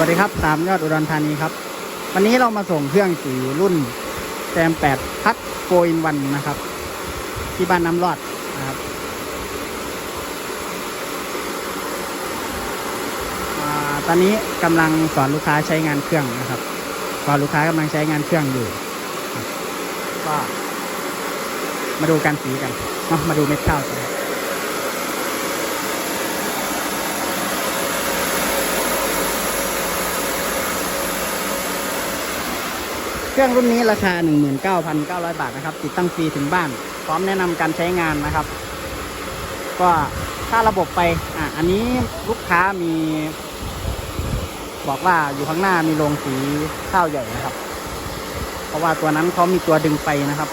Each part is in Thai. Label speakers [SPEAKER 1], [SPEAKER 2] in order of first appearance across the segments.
[SPEAKER 1] วัสดีครับสามยอดอุดรธานีครับ วันนี้เรามาส่งเครื่องสีรุ่นแซมแปดพัดโฟอินวันนะครับ ที่บ้านน้ำรอดนะครับอตอนนี้กำลังสอนลูกค้าใช้งานเครื่องนะครับสอนลูกค้ากำลังใช้งานเครื่องอยู่ก็มาดูการสีกันมาดูเม็ดข้าวกัน เครื่องรุ่นนี้ราคา 19,900 บาทนะครับ ติดตั้งฟรีถึงบ้าน พร้อมแนะนำการใช้งานนะครับ ก็ถ้าระบบไปอะอันนี้ลูกค้ามี บอกว่าอยู่ข้างหน้ามีโรงสีข้าวใหญ่นะครับ เพราะว่าตัวนั้นเขามีตัวดึงไฟนะครับ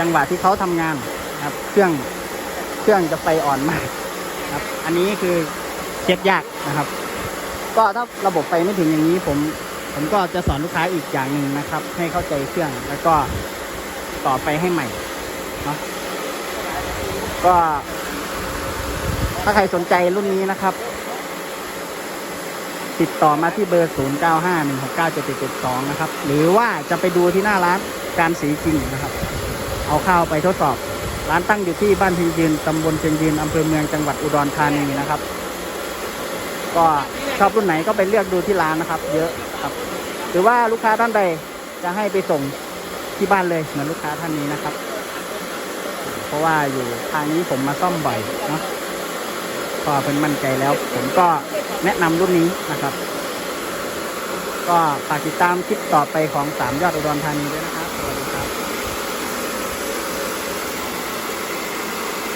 [SPEAKER 1] จังหวะที่เขาทำงานนะครับ เครื่องเครื่องจะไฟอ่อนมากนะครับ อันนี้คือเช็คยากนะครับ ก็ถ้าระบบไฟไม่ถึงอย่างนี้ผม ผมก็จะสอนลูกค้าอีกอย่างหนึ่งนะครับ ให้เข้าใจเครื่องแล้วก็ต่อไปให้ใหม่เนาะก็ ถ้าใครสนใจรุ่นนี้นะครับ ติดต่อมาที่เบอร์ 0 9 5 1 6 9 7 7 2 นะครับ หรือว่าจะไปดูที่หน้าร้านการสีจริงนะครับ เอาเข้าไปทดสอบ ร้านตั้งอยู่ที่บ้านเชียงยืนตำบลเชียงยืนอำเภอเมืองจังหวัดอุดรธานีนะครับ ก็ชอบรุ่นไหนก็ไปเลือกดูที่ร้านนะครับ เยอะ ครับ หรือว่าลูกค้าท่านใดจะให้ไปส่งที่บ้านเลยเหมือนลูกค้าท่านนี้นะครับ เพราะว่าอยู่ทางนี้ผมมาซ่อมบ่อยเนาะพอเป็นมั่นใจแล้ว ผมก็แนะนำรุ่นนี้นะครับ ก็ฝากติดตามคลิปต่อไปของสามยอดอุดรธานีด้วยนะครับ